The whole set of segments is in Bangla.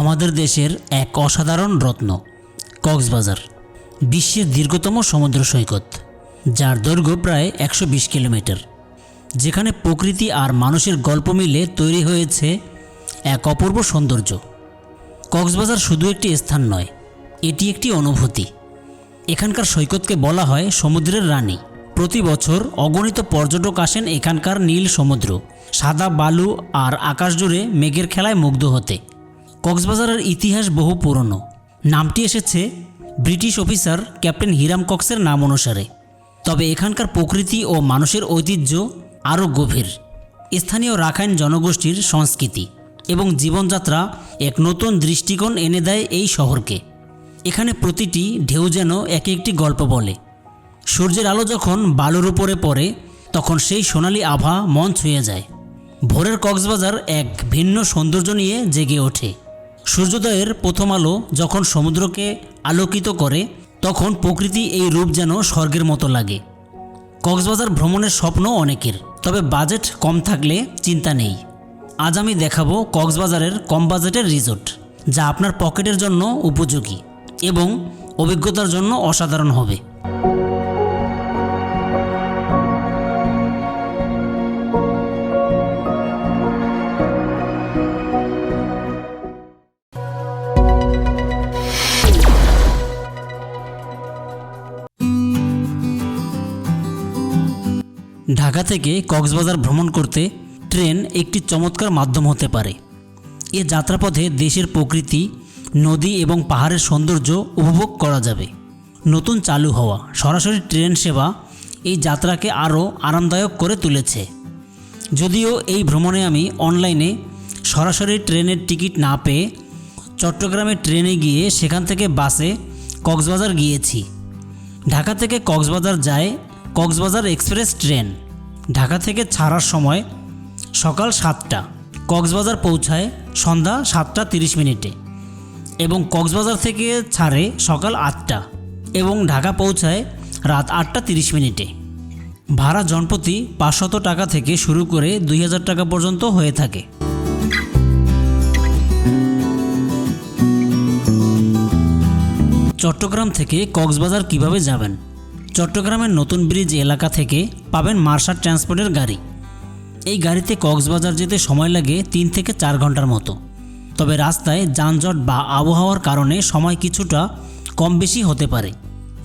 আমাদের দেশের এক অসাধারণ রত্ন, কক্সবাজার, বিশ্বের দীর্ঘতম সমুদ্র সৈকত, যার দৈর্ঘ্য প্রায় একশো বিশ কিলোমিটার, যেখানে প্রকৃতি আর মানুষের গল্প মিলে তৈরি হয়েছে এক অপূর্ব সৌন্দর্য। কক্সবাজার শুধু একটি স্থান নয়, এটি একটি অনুভূতি। এখানকার সৈকতকে বলা হয় সমুদ্রের রানী। প্রতি বছর অগণিত পর্যটক আসেন এখানকার নীল সমুদ্র, সাদা বালু আর আকাশ জুড়ে মেঘের খেলায় মুগ্ধ হতে। কক্সবাজারের ইতিহাস বহু পুরনো। নামটি এসেছে ব্রিটিশ অফিসার ক্যাপ্টেন হিরাম কক্সের নাম অনুসারে। তবে এখানকার প্রকৃতি ও মানুষের ঐতিহ্য আরও গভীর। স্থানীয় রাখাইন জনগোষ্ঠীর সংস্কৃতি এবং জীবনযাত্রা এক নতুন দৃষ্টিকোণ এনে দেয় এই শহরকে। এখানে প্রতিটি ঢেউ যেন এক একটি গল্প বলে। সূর্যের আলো যখন বালুর উপরে পড়ে, তখন সেই সোনালি আভা মন ছুঁয়ে যায়। ভোরের কক্সবাজার এক ভিন্ন সৌন্দর্য নিয়ে জেগে ওঠে। সূর্যোদয়ের প্রথম আলো যখন সমুদ্রকে আলোকিত করে, তখন প্রকৃতি এই রূপ যেন স্বর্গের মতো লাগে। কক্সবাজার ভ্রমণের স্বপ্ন অনেকের, তবে বাজেট কম থাকলে চিন্তা নেই। আজ আমি দেখাবো কক্সবাজারের কম বাজেটের রিসোর্ট, যা আপনার পকেটের জন্য উপযোগী এবং অভিজ্ঞতার জন্য অসাধারণ হবে। থেকে কক্সবাজার ভ্রমণ করতে ট্রেন একটি চমৎকার মাধ্যম হতে পারে। এ যাত্রাপথে দেশের প্রকৃতি, নদী এবং পাহাড়ের সৌন্দর্য উপভোগ করা যাবে। নতুন চালু হওয়া সরাসরি ট্রেন সেবা এই যাত্রাকে আরও আরামদায়ক করে তুলেছে। যদিও এই ভ্রমণে আমি অনলাইনে সরাসরি ট্রেনের টিকিট না পেয়ে চট্টগ্রামে ট্রেনে গিয়ে সেখান থেকে বাসে কক্সবাজার গিয়েছি। ঢাকা থেকে কক্সবাজার যায় কক্সবাজার এক্সপ্রেস ট্রেন। ঢাকা থেকে ছাড়ার সময় সকাল সাতটা কক্সবাজার পৌঁছায় সন্ধ্যা সাতটা তিরিশ মিনিটে এবং কক্সবাজার থেকে ছাড়ে সকাল আটটা এবং ঢাকা পৌঁছায় রাত আটটা তিরিশ মিনিটে। ভাড়া জনপ্রতি পাঁচশত টাকা থেকে শুরু করে দুই হাজার টাকা পর্যন্ত হয়ে থাকে। চট্টগ্রাম থেকে কক্সবাজার কীভাবে যাবেন? চট্টগ্রামের নতুন ব্রিজ এলাকা থেকে পাবেন মার্শাল ট্রান্সপোর্টের গাড়ি। এই গাড়িতে কক্সবাজার যেতে সময় লাগে তিন থেকে চার ঘণ্টার মতো। তবে রাস্তায় যানজট বা আবহাওয়ার কারণে সময় কিছুটা কম বেশি হতে পারে।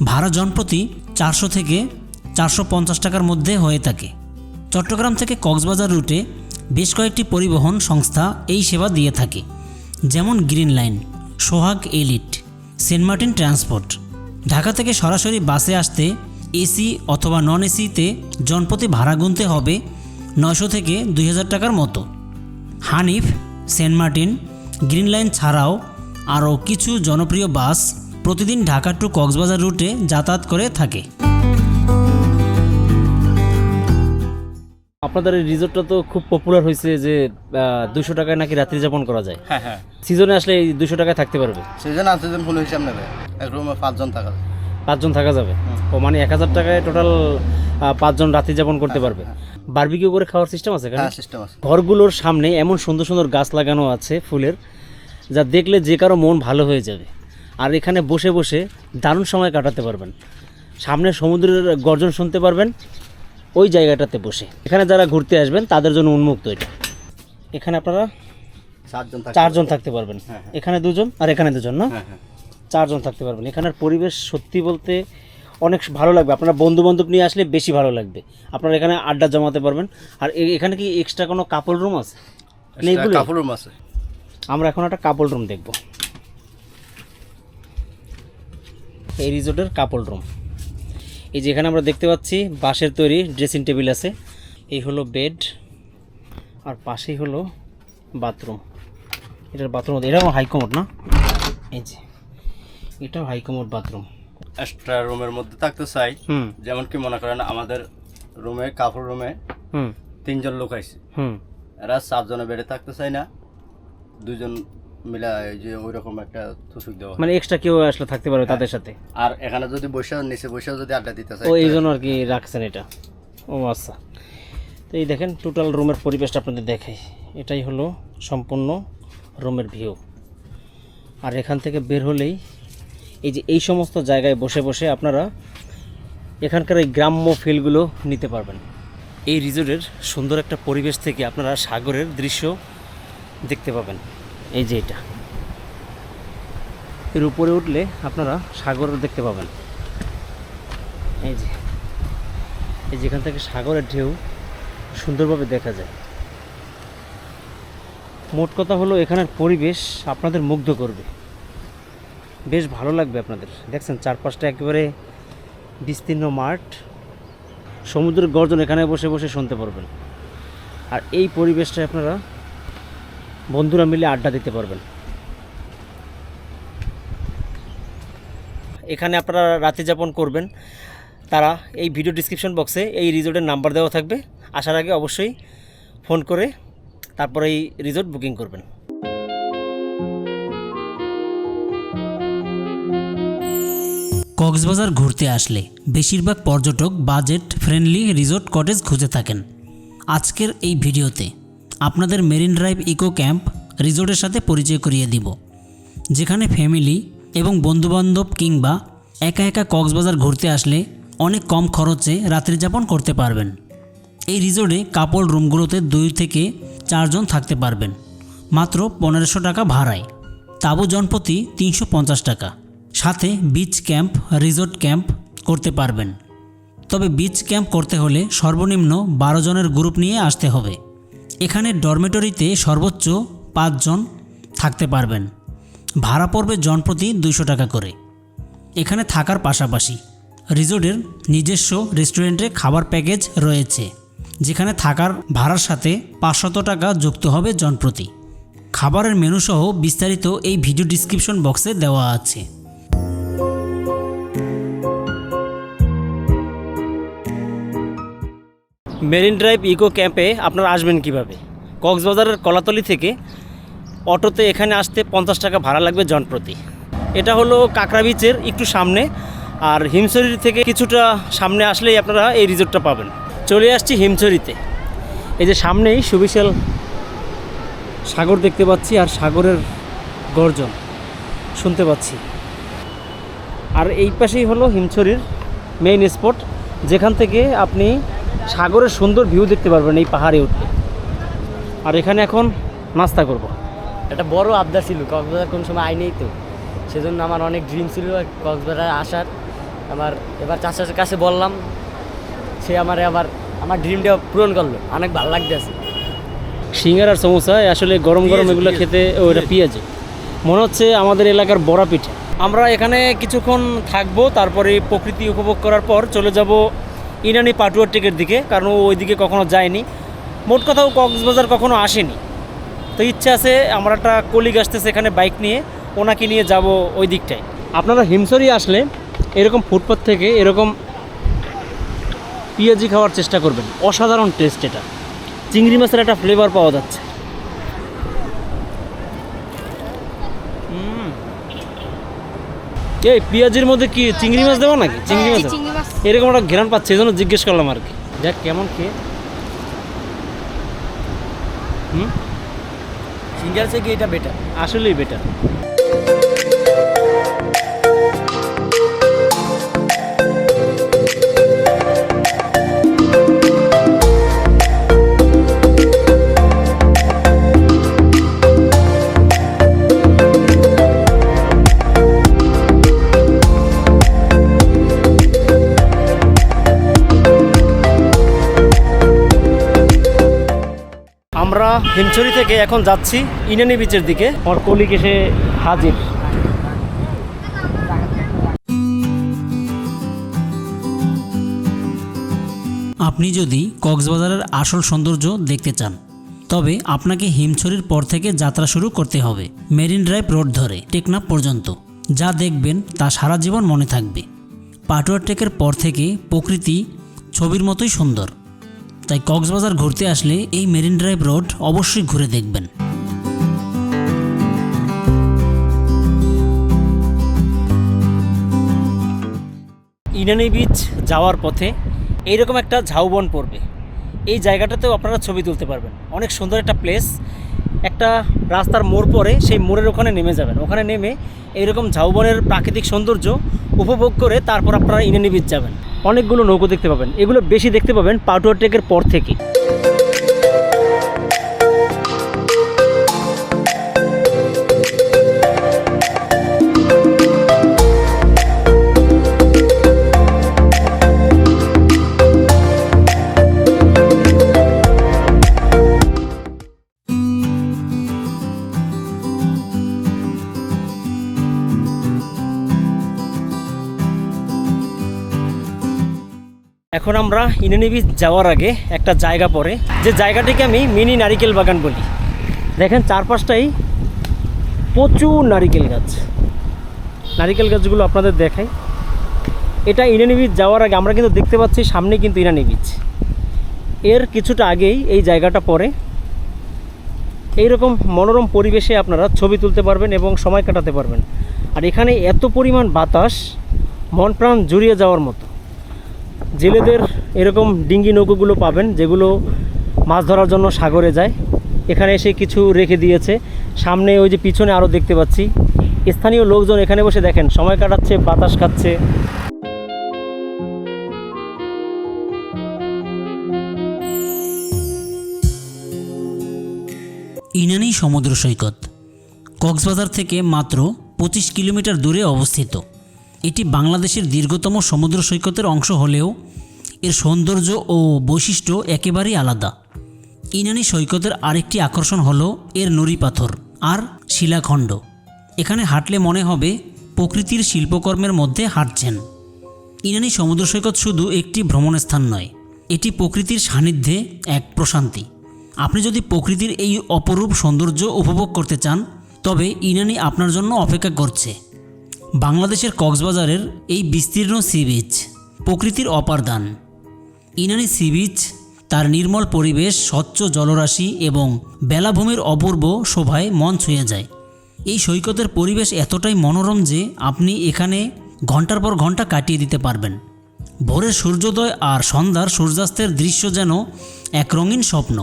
ভাড়া জনপ্রতি চারশো থেকে চারশো পঞ্চাশ টাকার মধ্যে হয়ে থাকে। চট্টগ্রাম থেকে কক্সবাজার রুটে বেশ কয়েকটি পরিবহন সংস্থা এই সেবা দিয়ে থাকে। যেমন green line, Sohag elite, Saint Martin transport. Dhaka থেকে সরাসরি বাসে আসতে এসি অথবা নন এসিতে জনপ্রতি ভাড়া গুনতে হবে নয়শো থেকে দুই হাজার টাকার মতো। Hanif, Saint Martin, green line ছাড়াও আরও কিছু জনপ্রিয় বাস প্রতিদিন ঢাকা টু কক্সবাজার রুটে যাতায়াত করে থাকে। আপনাদের এই রিসোর্টটা তো খুব পপুলার হয়েছে যে দুশো টাকায় নাকি রাত্রি যাপন করা যায়। হ্যাঁ হ্যাঁ। সিজনে আসলে এই দুশো টাকায় থাকতে পারবে। সেজন আছে যেন ফুল হিসাব নেবে এক রুমে পাঁচজন থাকা যায়। পাঁচজন থাকা যাবে। ও মানে এক হাজার টাকায় টোটাল পাঁচজন রাত্রি যাপন করতে পারবে। বারবিকিউ করে খাওয়ার সিস্টেম আছে হ্যাঁ সিস্টেম আছে। ঘরগুলোর সামনে এমন সুন্দর সুন্দর গাছ লাগানো আছে ফুলের যা দেখলে যে কারও মন ভালো হয়ে যাবে। আর এখানে বসে বসে দারুণ সময় কাটাতে পারবেন। সামনে সমুদ্রের গর্জন শুনতে পারবেন। ওই জায়গাটাতে বসে। এখানে যারা ঘুরতে আসবেন তাদের জন্য উন্মুক্ত এটা। এখানে আপনারা চারজন থাকতে পারবেন। হ্যাঁ, হ্যাঁ। এখানে দুজন আর এখানে দুজন না? হ্যাঁ চারজন থাকতে পারবেন। এখানের পরিবেশ সত্যি বলতে অনেক ভালো লাগবে। আপনারা বন্ধু বান্ধব নিয়ে আসলে বেশি ভালো লাগবে। আপনারা এখানে আড্ডা জমাতে পারবেন। আর এখানে কি এক্সট্রা কোনো কাপড় রুম আছে? কাপড় রুম আছে। আমরা এখন একটা কাপড় রুম দেখব। এই রিজোর্টের কাপড় রুম এই যে এখানে আমরা দেখতে পাচ্ছি বাঁশের তৈরি ড্রেসিং টেবিল আছে। এই হলো বেড আর পাশেই হলো বাথরুম এটার বাথরুম এটাও হাইকমোড না? এই যে এটাও হাইকমোড বাথরুম এক্সট্রা রুমের মধ্যে থাকতে চাই। যেমন কি মনে করেন আমাদের রুমে কাপড় রুমে হুম। তিনজন লোক আইছে। হুম। এরা চারজনে বেডে থাকতে চাই না দুজন মিলা যে ওই রকম একটা তুসুক দেওয়া হয়। মানে এক্সট্রা কেউ আসলে থাকতে পারবে তাদের সাথে? আর এখানে যদি বসে নিচে বসেও যদি আড্ডা দিতে চাই ও এই জন্য আর কি রাখছেন এটা। ও আচ্ছা। তো এই দেখেন টোটাল রুমের পরিবেশটা আপনাদের দেখাই। এটাই হলো সম্পূর্ণ রুমের ভিউ আর এখান থেকে বের হলেই এই যে এই সমস্ত জায়গায় বসে বসে আপনারা এখানকার এই গ্রাম্য ফিলগুলো নিতে পারবেন। এই রিসোর্টের সুন্দর একটা পরিবেশ থেকে আপনারা সাগরের দৃশ্য দেখতে পাবেন। এই যে এটা। এর উপরে উঠলে আপনারা সাগর দেখতে পাবেন। এই যে। এই যেখান থেকে সাগরের ঢেউ সুন্দরভাবে দেখা যায়। মোট কথা হলো এখানের পরিবেশ আপনাদের মুগ্ধ করবে। বেশ ভালো লাগবে আপনাদের। দেখছেন চারপাশটা একেবারে বিস্তীর্ণ মাঠ। সমুদ্রের গর্জন এখানে বসে বসে শুনতে পারবেন। আর এই পরিবেশটায় আপনারা বন্ধুরা মিলে আড্ডা দিতে পারবেন। এখানে আপনারা রাতে যাপন করবেন। তারা এই ভিডিও ডিসক্রিপশন বক্সে এই রিজোর্টের নাম্বার দেওয়া থাকবে। আসার আগে অবশ্যই ফোন করে তারপরে এই রিজোর্ট বুকিং করবেন। কক্সবাজার ঘুরতে আসলে বেশিরভাগ পর্যটক বাজেট ফ্রেন্ডলি রিসোর্ট কটেজ খুঁজে থাকেন। আজকের এই ভিডিওতে আপনাদের মেরিন ড্রাইভ ইকো ক্যাম্প রিসোর্টের সাথে পরিচয় করিয়ে দিব, যেখানে ফ্যামিলি এবং বন্ধুবান্ধব কিংবা একা একা কক্সবাজার ঘুরতে আসলে অনেক কম খরচে রাত্রিযাপন করতে পারবেন। এই রিসোর্টে কাপড় রুমগুলোতে দুই থেকে চারজন থাকতে পারবেন, মাত্র পনেরোশো টাকা ভাড়ায়। তাবু জনপ্রতি তিনশো পঞ্চাশ টাকা। সাথে বিচ ক্যাম্প রিসোর্ট ক্যাম্প করতে পারবেন। তবে বিচ ক্যাম্প করতে হলে সর্বনিম্ন বারো জনের গ্রুপ নিয়ে আসতে হবে। এখানে ডরমেটরিতে সর্বোচ্চ পাঁচজন থাকতে পারবেন। ভাড়া পড়বে জনপ্রতি দুইশো টাকা করে। এখানে থাকার পাশাপাশি রিসোর্টের নিজস্ব রেস্টুরেন্টে খাবার প্যাকেজ রয়েছে, যেখানে থাকার ভাড়ার সাথে পাঁচশত টাকা যুক্ত হবে জনপ্রতি। খাবারের মেনু সহ বিস্তারিত এই ভিডিও ডিসক্রিপশন বক্সে দেওয়া আছে। মেরিন ড্রাইভ ইকো ক্যাম্পে আপনারা আসবেন কীভাবে? কক্সবাজারের কলাতলি থেকে অটোতে এখানে আসতে পঞ্চাশ টাকা ভাড়া লাগবে জনপ্রতি। এটা হলো কাঁকড়া বিচের একটু সামনে, আর হিমছড়ি থেকে কিছুটা সামনে আসলেই আপনারা এই রিসোর্টটা পাবেন। চলে আসছি হিমছড়িতে। এই যে সামনেই সুবিশাল সাগর দেখতে পাচ্ছি, আর সাগরের গর্জন শুনতে পাচ্ছি। আর এই পাশেই হলো হিমছড়ির মেইন স্পট যেখান থেকে আপনি সাগরের সুন্দর ভিউ দেখতে পারবেন এই পাহাড়ে উঠলে। আর এখানে এখন নাস্তা করব। একটা বড় আবদার ছিল কক্সবাজার কোন সময় আইনেই তো। সেজন্য আমার অনেক ড্রিম ছিল কক্সবাজার আসার। আমার এবার চাচার কাছে বললাম সে আমার আবার আমার ড্রিমটা পূরণ করল। অনেক ভালো লাগতেছে সিঙ্গার আর সমোসা আসলে গরম গরম এগুলো খেতে ও এটা পেঁয়াজি। মনে হচ্ছে আমাদের এলাকার বড়া পিঠা। আমরা এখানে কিছুক্ষণ থাকব তারপরে প্রকৃতি উপভোগ করার পর চলে যাব ইনানি পাটুয়ার টেকের দিকে, কারণ ও ওইদিকে কখনো যায়নি। মোট কথা ও কক্সবাজার কখনো আসেনি। তো ইচ্ছা আছে, আমরা একটা কলিগ আসতেছে এখানে বাইক নিয়ে, ওনাকে নিয়ে যাব ওই দিকটায়। আপনারা হিমসরি আসলে এরকম ফুটপাথ থেকে এরকম পিঁয়াজি খাওয়ার চেষ্টা করবেন। অসাধারণ টেস্ট এটা। চিংড়ি মাছের একটা ফ্লেভার পাওয়া যাচ্ছে। এই পেঁয়াজের মধ্যে কি চিংড়ি মাছ দেবো নাকি? চিংড়ি মাছ। দেবো? এরকম একটা ঘেরান পাচ্ছে এই জন্য জিজ্ঞেস করলাম আর কি। দেখ কেমন খেয়ে হুম? আছে কি এটা বেটার আসলেই বেটার হিমছড়ি থেকে এখন যাচ্ছি ইনানি বিচের দিকে। আমার কলিগ এসে হাজির। আপনি যদি কক্সবাজারের আসল সৌন্দর্য দেখতে চান তবে আপনাকে হিমছড়ির পর থেকে যাত্রা শুরু করতে হবে মেরিন ড্রাইভ রোড ধরে টেকনাফ পর্যন্ত। যা দেখবেন তা সারা জীবন মনে থাকবে। পাটুয়া ট্রেকের পর থেকে প্রকৃতি ছবির মতোই সুন্দর। তাই কক্সবাজার ঘুরতে আসলে এই মেরিন ড্রাইভ রোড অবশ্যই ঘুরে দেখবেন। ইনানি বিচ যাওয়ার পথে এইরকম একটা ঝাউবন পড়বে। এই জায়গাটাতেও আপনারা ছবি তুলতে পারবেন। অনেক সুন্দর একটা প্লেস একটা রাস্তার মোড় পরে সেই মোড়ের ওখানে নেমে যাবেন। ওখানে নেমে এইরকম ঝাউবনের প্রাকৃতিক সৌন্দর্য উপভোগ করে তারপর আপনারা ইনানি বিচ যাবেন। অনেকগুলো নৌকো দেখতে পাবেন। এগুলো বেশি দেখতে পাবেন পাটুয়া টেকের পর থেকে। এখন আমরা ইনানি বিচ যাওয়ার আগে একটা জায়গা পড়ে যে জায়গাটিকে আমি মিনি নারিকেল বাগান বলি। দেখেন চারপাশটাই প্রচুর নারিকেল গাছ। নারিকেল গাছগুলো আপনাদের দেখাই। এটা ইনানি যাওয়ার আগে আমরা কিন্তু দেখতে পাচ্ছি সামনে কিন্তু ইনানি বিচ এর কিছুটা আগেই এই জায়গাটা পড়ে। এইরকম মনোরম পরিবেশে আপনারা ছবি তুলতে পারবেন এবং সময় কাটাতে পারবেন। আর এখানে এত পরিমাণ বাতাস, মন প্রাণ জুড়িয়ে যাওয়ার মতো। জেলেদের এরকম ডিঙ্গি নৌকোগুলো পাবেন, যেগুলো মাছ ধরার জন্য সাগরে যায়। এখানে এসে কিছু রেখে দিয়েছে। সামনে ওই যে পিছনে আরও দেখতে পাচ্ছি। স্থানীয় লোকজন এখানে বসে দেখেন, সময় কাটাচ্ছে, বাতাস খাচ্ছে। ইনানি সমুদ্র সৈকত। কক্সবাজার থেকে মাত্র পঁচিশ কিলোমিটার দূরে অবস্থিত। এটি বাংলাদেশের দীর্ঘতম সমুদ্র সৈকতের অংশ হলেও এর সৌন্দর্য ও বৈশিষ্ট্য একেবারেই আলাদা। ইনানি সৈকতের আরেকটি আকর্ষণ হল এর নুড়ি পাথর আর শিলাখণ্ড। এখানে হাঁটলে মনে হবে প্রকৃতির শিল্পকর্মের মধ্যে হাঁটছেন। ইনানি সমুদ্র সৈকত শুধু একটি ভ্রমণ স্থান নয়, এটি প্রকৃতির সান্নিধ্যে এক প্রশান্তি। আপনি যদি প্রকৃতির এই অপরূপ সৌন্দর্য উপভোগ করতে চান, তবে ইনানি আপনার জন্য অপেক্ষা করছে। বাংলাদেশের কক্সবাজারের এই বিস্তীর্ণ সি বিচ প্রকৃতির অপারদান ইনানি সি বিচ তার নির্মল পরিবেশ, স্বচ্ছ জলরাশি এবং বেলাভূমির অপূর্ব শোভায় মন ছুঁয়ে যায়। এই সৈকতের পরিবেশ এতটাই মনোরম যে আপনি এখানে ঘণ্টার পর ঘণ্টা কাটিয়ে দিতে পারবেন। ভোরের সূর্যোদয় আর সন্ধ্যার সূর্যাস্তের দৃশ্য যেন এক রঙিন স্বপ্ন।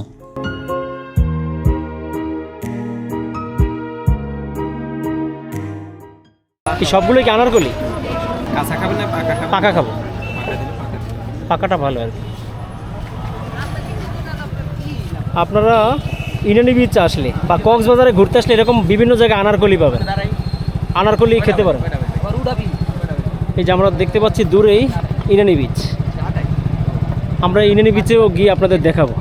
এই সবগুলোই কি আনারকলি? কাঁচা খাবেন না পাকা খাবেন পাকা খাব। পাকাটা ভালো আর কি। আপনারা ইনানি বিচ আসলে বা কক্সবাজারে ঘুরতে আসলে এরকম বিভিন্ন জায়গায় আনারকলি পাবেন। আনারকলি খেতে পারেন এই যে আমরা দেখতে পাচ্ছি দূরেই ইনানি বিচ আমরা ইনানি বিচেও গিয়ে আপনাদের দেখাবো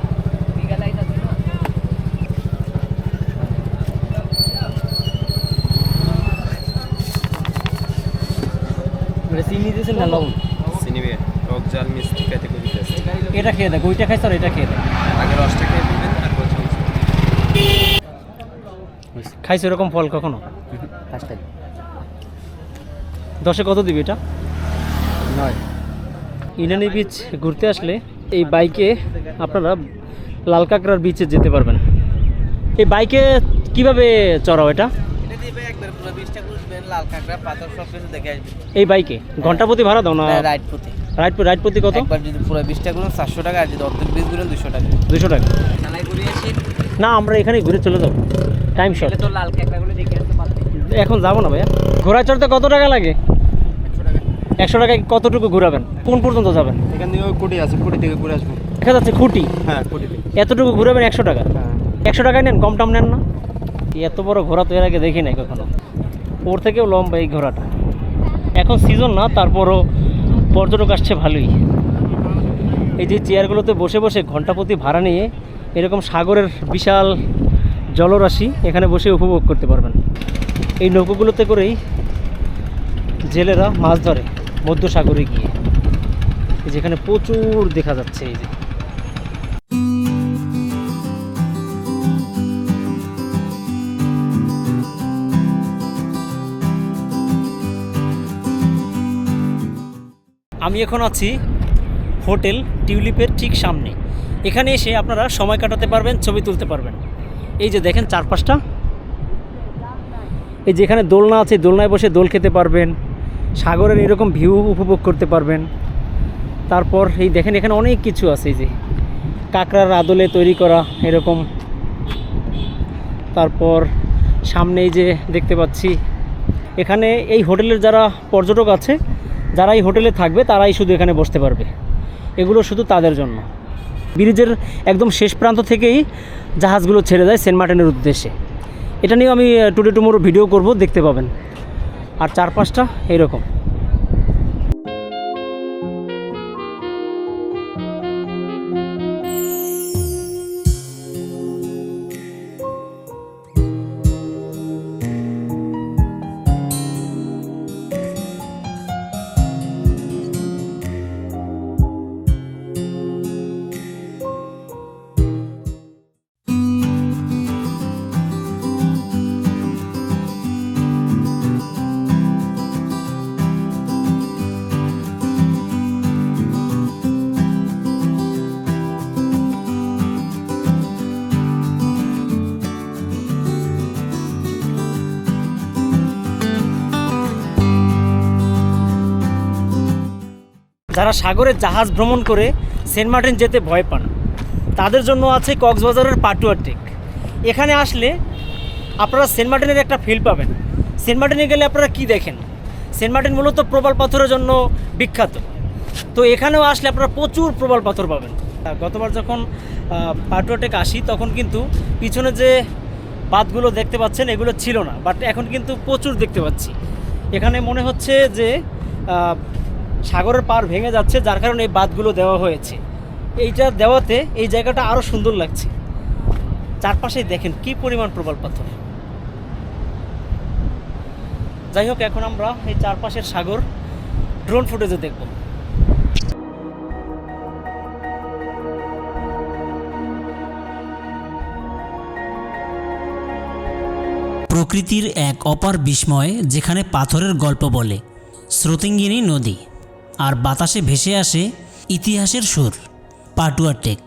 চিনি দিয়েছেন না লবণ? চিনিবে টক জাল মিষ্টি খাইতে খুবই টেস্ট এটা খেয়ে দেখ ওইটা খাইছ আর এটা খেয়ে দেখ। আগে রসটা খেয়ে তারপর ঝোল খাইছো এরকম ফল কখনো? দশে কত দিবি এটা? নয়। ইনানি বিচ ঘুরতে আসলে এই বাইকে আপনারা লাল কাঁকড়ার বিচে যেতে পারবেন। এই বাইকে কীভাবে চড়াও এটা এটা দিবে একবার পুরো বিশটা ঘুরবেন লাল কাঁকড়া পাথর সব কিছু দেখে আসবেন এই বাইকে? ঘণ্টা প্রতি ভাড়া দাও না? রাইড প্রতি। রাইড রাইড প্রতি কত? একবার যদি পুরো বিশটা ঘুরেন চারশো টাকা আর যদি অর্ধেক বিশ দুশো টাকা। দুশো টাকা। ঘুরে আসি। না আমরা এখানে ঘুরে চলে যাব। টাইম শর্ট তো লাল কাঁকড়াগুলো দেখে আসতে পারবেন এখন যাব না ভাইয়া। ঘোরা চড়তে কত টাকা লাগে? একশো টাকায় কতটুকু ঘোরাবেন? কোন পর্যন্ত যাবেন? এখান থেকে কুটি আছে কুটি থেকে ঘুরে আসব। দেখা যাচ্ছে খুঁটি। হ্যাঁ কুটি এতটুকু ঘুরাবেন একশো টাকা? হ্যাঁ। একশো টাকায় নেন কম টাম নেন না? এত বড় ঘোড়া তো এর আগে দেখি নাই কখনো। ওর থেকেও লম্বা এই ঘোড়াটা। এখন সিজন না, তারপরও পর্যটক আসছে ভালোই। এই যে চেয়ারগুলোতে বসে বসে ঘণ্টা প্রতি ভাড়া নিয়ে এরকম সাগরের বিশাল জলরাশি এখানে বসে উপভোগ করতে পারবেন। এই নৌকোগুলোতে করেই জেলেরা মাছ ধরে মধ্য সাগরে গিয়ে যেখানে প্রচুর দেখা যাচ্ছে, এই যে। আমি এখন আছি হোটেল টিউলিপের ঠিক সামনে। এখানে এসে আপনারা সময় কাটাতে পারবেন, ছবি তুলতে পারবেন। এই যে দেখেন চারপাশটা। এই যে এখানে দোলনা আছে, দোলনায় বসে দোল খেতে পারবেন। সাগরের এরকম ভিউ উপভোগ করতে পারবেন। তারপর এই দেখেন এখানে অনেক কিছু আছে, এই যে কাঁকড়ার আদলে তৈরি করা এরকম। তারপর সামনেই যে দেখতে পাচ্ছি, এখানে এই হোটেলের যারা পর্যটক আছে যারা এই হোটেলে থাকবে, তারাই শুধু এখানে বসতে পারবে। এগুলো শুধু তাদের জন্য। ব্রিজের একদম শেষ প্রান্ত থেকেই জাহাজগুলো ছেড়ে যায় সেন্ট মার্টিনের উদ্দেশ্যে। এটা নিয়েও আমি টুডে টুমোর ভিডিও করব, দেখতে পাবেন। আর চারপাশটা এইরকম যারা সাগরে জাহাজ ভ্রমণ করে সেন্ট মার্টিন যেতে ভয় পান তাদের জন্য আছে কক্সবাজারের পাটুয়া এখানে আসলে আপনারা সেন্ট মার্টিনের একটা ফিল পাবেন। সেন্ট মার্টিনে গেলে আপনারা কি দেখেন? সেন্ট মার্টিন মূলত প্রবাল পাথরের জন্য বিখ্যাত। তো এখানেও আসলে আপনারা প্রচুর প্রবাল পাথর পাবেন। গতবার যখন আহ, পাটুয়া টেক আসি তখন কিন্তু পিছনে যে বাঁধগুলো দেখতে পাচ্ছেন এগুলো ছিল না। বাট এখন কিন্তু প্রচুর দেখতে পাচ্ছি। এখানে মনে হচ্ছে যে সাগরের পার ভেঙে যাচ্ছে, যার কারণে এই বাঁধগুলো দেওয়া হয়েছে। এইটা দেওয়াতে এই জায়গাটা আরও সুন্দর লাগছে। চারপাশেই দেখেন কি পরিমাণ প্রবল পাথর। যাই হোক, এখন আমরা এই চারপাশের সাগর ড্রোন ফুটেজে দেখব। প্রকৃতির এক অপার বিস্ময় যেখানে পাথরের গল্প বলে, স্রোতিঙ্গিনী নদী। আর বাতাসে ভেসে আসে ইতিহাসের সুর। পাটুয়া টেক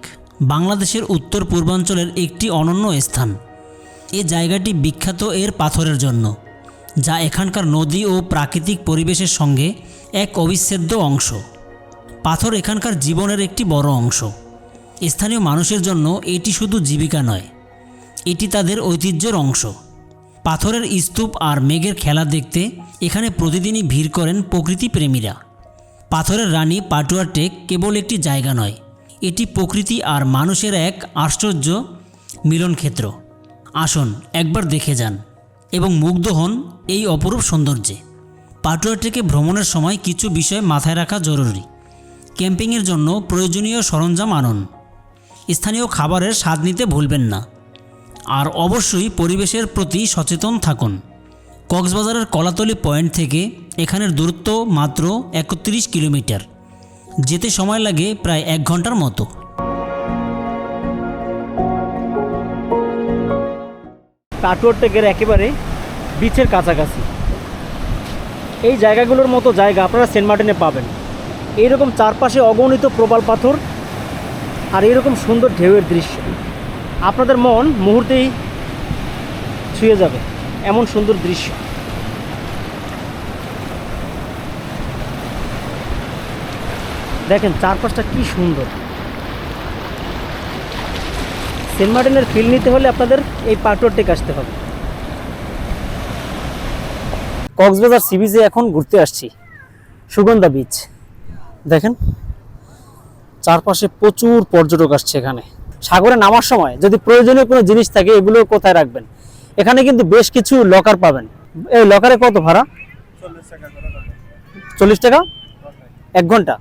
বাংলাদেশের উত্তর পূর্বাঞ্চলের একটি অনন্য স্থান। এ জায়গাটি বিখ্যাত এর পাথরের জন্য, যা এখানকার নদী ও প্রাকৃতিক পরিবেশের সঙ্গে এক অবিচ্ছেদ্য অংশ। পাথর এখানকার জীবনের একটি বড় অংশ। স্থানীয় মানুষের জন্য এটি শুধু জীবিকা নয়, এটি তাদের ঐতিহ্যের অংশ। পাথরের স্তূপ আর মেঘের খেলা দেখতে এখানে প্রতিদিনই ভিড় করেন প্রকৃতি প্রেমীরা পাথরের রানী পাটুয়া টেক কেবল একটি জায়গা নয়, এটি প্রকৃতি আর মানুষের এক আশ্চর্য মিলনক্ষেত্র। আসুন একবার দেখে যান এবং মুগ্ধ হন এই অপরূপ সৌন্দর্যে। পাটুয়া টেকে ভ্রমণের সময় কিছু বিষয় মাথায় রাখা জরুরি। ক্যাম্পিংয়ের জন্য প্রয়োজনীয় সরঞ্জাম আনুন। স্থানীয় খাবারের স্বাদ নিতে ভুলবেন না। আর অবশ্যই পরিবেশের প্রতি সচেতন থাকুন। কক্সবাজারের কলাতলি পয়েন্ট থেকে এখানের দূরত্ব মাত্র একত্রিশ কিলোমিটার। যেতে সময় লাগে প্রায় এক ঘণ্টার মতো। কাটোয়ার টেকের একেবারে বিচের কাছাকাছি। এই জায়গাগুলোর মতো জায়গা আপনারা সেন্ট মার্টিনে পাবেন। এইরকম চারপাশে অগণিত প্রবাল পাথর আর এরকম সুন্দর ঢেউয়ের দৃশ্য। আপনাদের মন মুহূর্তেই ছুঁয়ে যাবে। এমন সুন্দর দৃশ্য। দেখেন, চারপাশটা কি সুন্দর। সেন্ট মার্টিনের ফিল নিতে হলে আপনাদের এই পাটোর টেক আসতে হবে। কক্সবাজার সি বিচে এখন ঘুরতে আসছি। সুগন্ধা বিচ দেখেন, চারপাশে প্রচুর পর্যটক আসছে এখানে। সাগরে নামার সময় যদি প্রয়োজনীয় কোনো জিনিস থাকে, এগুলো কোথায় রাখবেন? এখানে কিন্তু বেশ কিছু লকার পাবেন। এই লকারে কত ভাড়া? চল্লিশ টাকা। এক ঘণ্টা?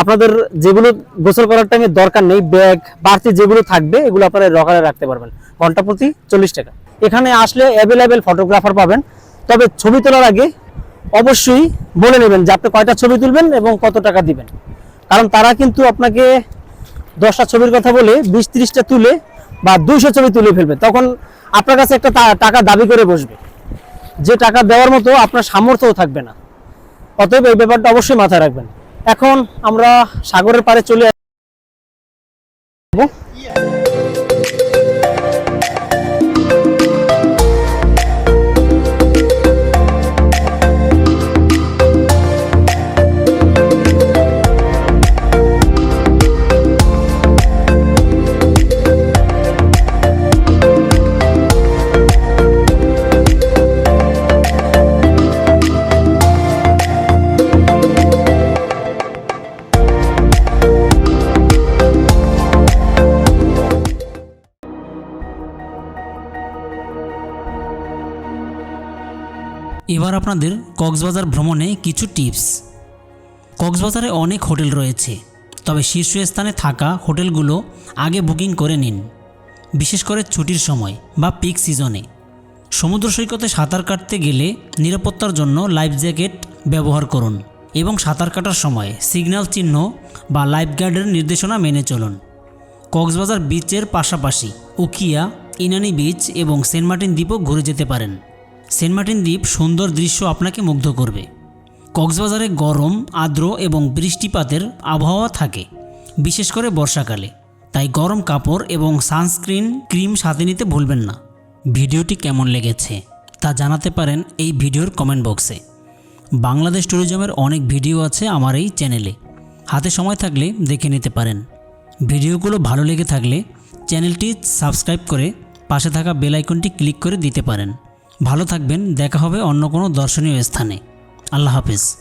আপনাদের যেগুলো গোসল করার টাইমে দরকার নেই ব্যাগ বাড়তি যেগুলো থাকবে, এগুলো আপনারা রকারে রাখতে পারবেন। ঘণ্টা প্রতি চল্লিশ টাকা। এখানে আসলে অ্যাভেলেবেল ফটোগ্রাফার পাবেন। তবে ছবি তোলার আগে অবশ্যই বলে নেবেন যে আপনি কয়টা ছবি তুলবেন এবং কত টাকা দিবেন। কারণ তারা কিন্তু আপনাকে দশটা ছবির কথা বলে বিশ ত্রিশটা তুলে বা দুইশো ছবি তুলে ফেলবে। তখন আপনার কাছে একটা টাকা দাবি করে বসবে। যে টাকা দেওয়ার মতো আপনার সামর্থ্যও থাকবে না। অতএব এই ব্যাপারটা অবশ্যই মাথায় রাখবেন। এখন আমরা সাগরের পাড়ে চলে আসব। এবার আপনাদের কক্সবাজার ভ্রমণে কিছু টিপস। কক্সবাজারে অনেক হোটেল রয়েছে, তবে শীর্ষস্থানে থাকা হোটেলগুলো আগে বুকিং করে নিন, বিশেষ করে ছুটির সময় বা পিক সিজনে। সমুদ্র সৈকতে সাঁতার কাটতে গেলে নিরাপত্তার জন্য লাইফ জ্যাকেট ব্যবহার করুন এবং সাঁতার কাটার সময় সিগন্যাল চিহ্ন বা লাইফগার্ডের নির্দেশনা মেনে চলুন। কক্সবাজার বিচের পাশাপাশি উকিয়া, ইনানি বিচ এবং সেন্ট মার্টিন দ্বীপও ঘুরে যেতে পারেন। সেন্ট মার্টিন দ্বীপ সুন্দর দৃশ্য আপনাকে মুগ্ধ করবে। কক্সবাজারে গরম, আর্দ্র এবং বৃষ্টিপাতের আবহাওয়া থাকে, বিশেষ করে বর্ষাকালে। তাই গরম কাপড় এবং সানস্ক্রিন ক্রিম সাথে নিতে ভুলবেন না। ভিডিওটি কেমন লেগেছে তা জানাতে পারেন এই ভিডিওর কমেন্ট বক্সে। বাংলাদেশ ট্যুরিজমের অনেক ভিডিও আছে আমার এই চ্যানেলে। হাতে সময় থাকলে দেখে নিতে পারেন। ভিডিওগুলো ভালো লেগে থাকলে চ্যানেলটি সাবস্ক্রাইব করে পাশে থাকা বেল আইকনটি ক্লিক করে দিতে পারেন। ভালো থাকবেন দেখা হবে অন্য কোনো দর্শনীয় স্থানে। আল্লাহ হাফিজ।